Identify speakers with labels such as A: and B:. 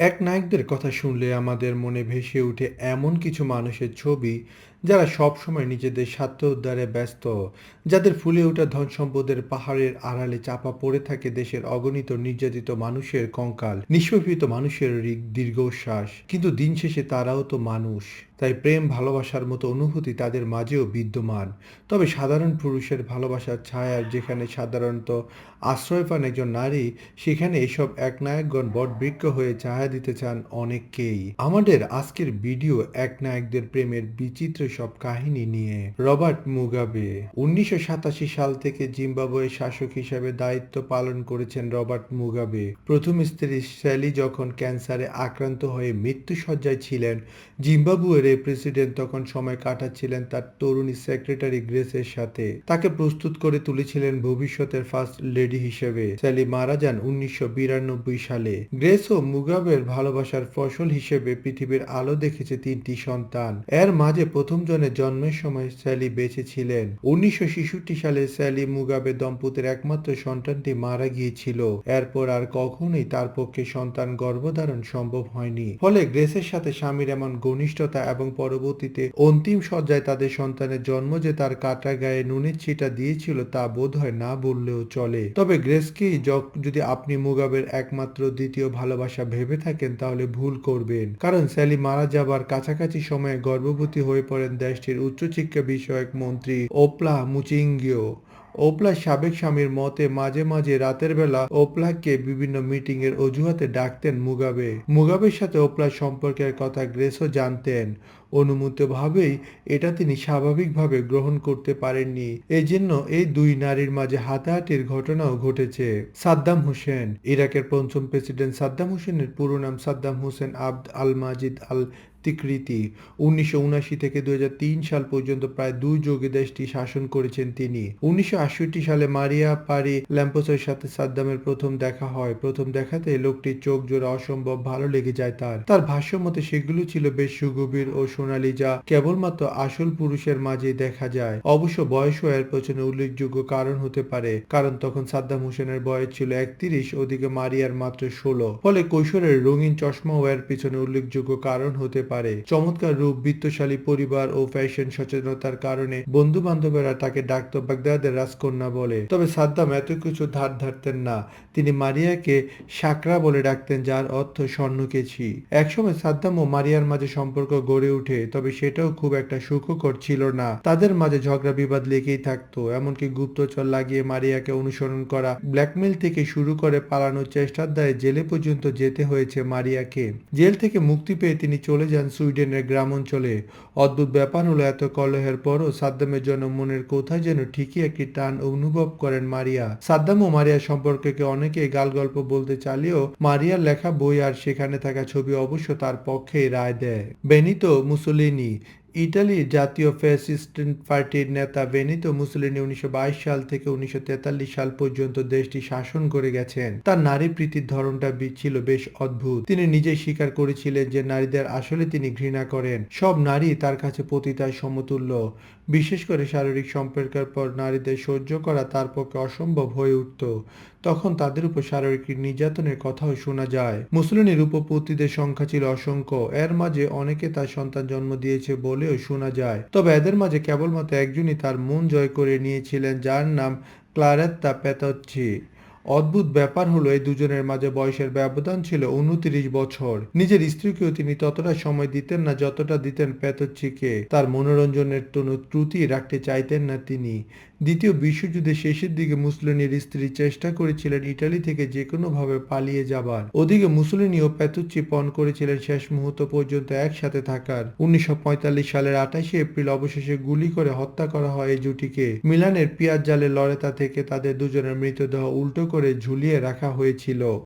A: এক নায়কদের কথা শুনলে আমাদের মনে ভেসে ওঠে এমন কিছু মানুষের ছবি যারা সবসময় নিজেদের স্বার্থ উদ্ধারে ব্যস্ত, যাদের ফুলে ওঠা ধন সম্পদের পাহাড়ের আড়ালে চাপা পড়ে থাকে দেশের অগণিত নির্যাতিত মানুষের কঙ্কাল নিষ্পেষিত মানুষের দীর্ঘশ্বাস। কিন্তু দিন শেষে তারাও তো মানুষ। তাই প্রেম, ভালোবাসার মতো অনুভূতি তাদের মাঝেও বিদ্যমান। তবে সাধারণ পুরুষের ভালোবাসার ছায়ার যেখানে সাধারণত আশ্রয় পান একজন নারী, সেখানে এসব এক একনায়কগণ বটবৃক্ষ হয়ে ছায়া দিতে চান অনেককেই। আমাদের আজকের ভিডিও একনায়কদের প্রেমের বিচিত্র সব কাহিনী নিয়ে রবার্ট মুগাবে। উনিশশো সাতাশি সাল থেকে জিম্বাবুয়ের শাসক হিসেবে দায়িত্ব পালন করেছেন রবার্ট মুগাবে। প্রথম স্ত্রী স্যালি যখন ক্যান্সারে আক্রান্ত হয়ে মৃত্যুসজ্জায় ছিলেন, জিম্বাবুয়ের এই প্রেসিডেন্ট তখন সময় কাটাচ্ছিলেন তার তরুণী সেক্রেটারি গ্রেসের সাথে। তাকে প্রস্তুত করে তুলেছিলেন ভবিষ্যতের ফার্স্ট লেডি হিসেবে। স্যালি মারা যান উনিশশো বিরানব্বই সালে। গ্রেস ও মুগাবের ভালোবাসার ফসল হিসেবে পৃথিবীর আলো দেখেছে তিনটি সন্তান। এর মাঝে প্রথম জনের জন্মের সময় স্যালি বেঁচে ছিলেন। উনিশশো সালে স্যালি মুগাবে দম্পতির একমাত্র সন্তানটি মারা গিয়েছিল। এরপর আর কখনোই তার পক্ষে সন্তান গর্ভধারণ সম্ভব হয়নি। ফলে গ্রেসের সাথে স্বামীর এমন ঘনিষ্ঠতা এবং পরবর্তীতে অন্তিম সজ্জায় তাদের সন্তানের জন্ম যে তার কাটা গায়ে নুনের ছিটা দিয়েছিল তা বোধ হয় না বললেও চলে। তবে গ্রেসকেই যক- যদি আপনি মুগাবের একমাত্র দ্বিতীয় ভালোবাসা ভেবে থাকেন তাহলে ভুল করবেন। কারণ স্যালি মারা যাবার কাছাকাছি সময়ে গর্ভবতী হয়ে পড়েন দেশটির উচ্চশিক্ষা বিষয়ক মন্ত্রী ওপলা মুচিঙ্গিও। ওপলার সাবেক স্বামীর মতে মাঝে মাঝে রাতের বেলা ওপলাকে বিভিন্ন মিটিং এর অজুহাতে ডাকতেন মুগাবে। মুগাবের সাথে ওপলার সম্পর্কের কথা গ্রেসও জানতেন। অনুমিতভাবেই এটা তিনি স্বাভাবিকভাবে গ্রহণ করতে পারেননি। এই জন্য এই দুই নারীর মাঝে হাতাহাতির ঘটনাও ঘটেছে। সাদ্দাম হোসেন, ইরাকের পঞ্চম প্রেসিডেন্ট সাদ্দাম হোসেনের পুরো নাম সাদ্দাম হোসেন আব্দ আল মাজিদ আল তিকৃতি উনিশশো উনাশি থেকে দুই হাজার তিন সাল পর্যন্ত প্রায় দুই যুগে দেশটি শাসন করেছেন তিনি। উনিশশো সালে মারিয়া পারি ল্যাম্পোসের সাথে সাদ্দামের প্রথম দেখা হয়। প্রথম দেখাতে লোকটির চোখ জোড়া অসম্ভব ভালো লেগে যায় তার। তার ভাষ্য মতে সেগুলো ছিল বেশ সুগভীর ও সোনালী, যা কেবলমাত্র আসল পুরুষের মাঝেই দেখা যায়। অবশ্য বয়সও এর পেছনে উল্লেখযোগ্য কারণ হতে পারে, কারণ তখন সাদ্দাম হোসেনের বয়স ছিল একত্রিশ, ওদিকে মারিয়ার মাত্র ষোলো। ফলে কৈশোরের রঙিন চশমাও এর পিছনে উল্লেখযোগ্য কারণ হতে পারে। চমৎকার রূপ, বিত্তশালী পরিবার ও ফ্যাশন সচেতনতার কারণে বন্ধু বান্ধবেরা তাকে ডাকত বাগদাদের রাজকন্যা বলে। তবে সাদ্দাম এত কিছু ধার ধারতেন না। তিনি মারিয়াকে সাকরা বলে ডাকতেন, যার অর্থ স্বর্ণকেছি। একসময় সাদ্দাম ও মারিয়ার মাঝে সম্পর্ক গড়ে ওঠে, তবে সেটাও খুব একটা সুখকর ছিল না। তাদের মাঝে ঝগড়া বিবাদ লেগেই থাকতো, এমনকি গুপ্তচর লাগিয়ে মারিয়াকে অনুসরণ করা, ব্ল্যাকমেল থেকে শুরু করে পালানোর চেষ্টার দায়ে জেলে পর্যন্ত যেতে হয়েছে মারিয়াকে। জেল থেকে মুক্তি পেয়ে তিনি চলে যান সুইডেনের গ্রাম অঞ্চলে অদ্ভুত ব্যাপার হলো, এত কলহের পরও সাদ্দামের জন্য মনের কোথায় যেন ঠিকই একটি টান অনুভব করেন মারিয়া। সাদ্দাম ও মারিয়া সম্পর্কে অনেকে গাল গল্প বলতে চালিয়েও মারিয়ার লেখা বই আর সেখানে থাকা ছবি অবশ্য তার পক্ষেই রায় দেয়। বেনিতো মুসোলিনি ইটালির জাতীয় ফ্যাসিস্ট পার্টির নেতা বেনিতো মুসলিনি উনিশশো সাল থেকে উনিশশো তেতাল্লিশ সাল পর্যন্ত দেশটি শাসন করে গেছেন। তার নারী প্রীতির ধরনটা ছিল বেশ অদ্ভুত। তিনি নিজে স্বীকার করেছিলেন যে নারীদের আসলে তিনি ঘৃণা করেন। সব নারী তার কাছে পতিতায় সমতুল্য। বিশেষ করে শারীরিক সম্পর্কের পর নারীদের সহ্য করা তার পক্ষে অসম্ভব হয়ে উঠত। তখন তাদের উপর শারীরিক নির্যাতনের কথাও শোনা যায়। মুসলিনের উপপতিদের সংখ্যা ছিল অসংখ্য। এর মাঝে অনেকে তার সন্তান জন্ম দিয়েছে বলেও শোনা যায়। তবে এদের মাঝে কেবলমাত্র একজনই তার মন জয় করে নিয়েছিলেন, যার নাম ক্লারেত্তা পেতচ্ছি। অদ্ভুত ব্যাপার হলো এই দুজনের মাঝে বয়সের ব্যবধান ছিল উনত্রিশ বছর। নিজের স্ত্রীকেও তিনি ততটা সময় দিতেন না যতটা দিতেন পেতচ্ছিকে তার মনোরঞ্জনের কোনো ত্রুটি রাখতে চাইতেন না তিনি। দ্বিতীয় বিশ্বযুদ্ধের শেষের দিকে মুসলিনের স্ত্রী চেষ্টা করেছিলেন ইটালি থেকে যে কোনোভাবে পালিয়ে যাবার। ওদিকে মুসলিনি ও পেতুচ্চি পণ করেছিলেন শেষ মুহূর্ত পর্যন্ত একসাথে থাকার। উনিশশো পঁয়তাল্লিশ সালের আঠাশে এপ্রিল অবশেষে গুলি করে হত্যা করা হয় এই জুটিকে। মিলানের পিয়াজ জালে লরেতা থেকে তাদের দুজনের মৃতদেহ উল্টো করে ঝুলিয়ে রাখা হয়েছিল।